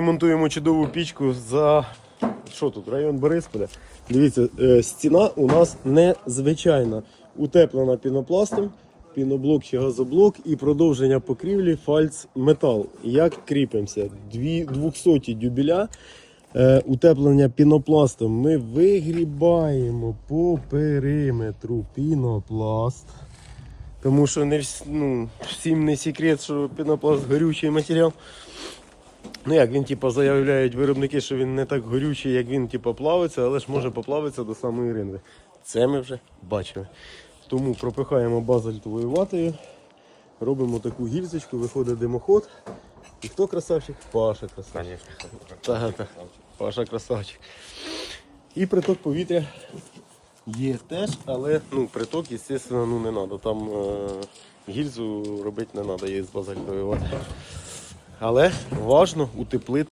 Монтуємо чудову пічку за що тут, район Борисполя. Дивіться, е, стіна у нас незвичайна. Утеплена пінопластом, піноблок чи газоблок і продовження покрівлі фальц метал. Як кріпимося? 200 дюбеля. Е, утеплення пінопластом. Ми вигрібаємо по периметру пінопласт. Тому що не ну, всім не секрет, що пінопласт горючий матеріал. Ну як він типу, заявляють виробники, що він не так горючий, як він типу, плавиться, але ж може поплавитися до самої ринви. Це ми вже бачили. Тому пропихаємо базальтовою ватою, робимо таку гільзочку, виходить димоход. І хто красавчик? Паша красавчик. Так, так. Паша красавчик. І приток повітря є теж, але ну, приток, звісно, ну, не треба. Там е, гільзу робити не треба, є з базальтової вати. Але важно утеплити.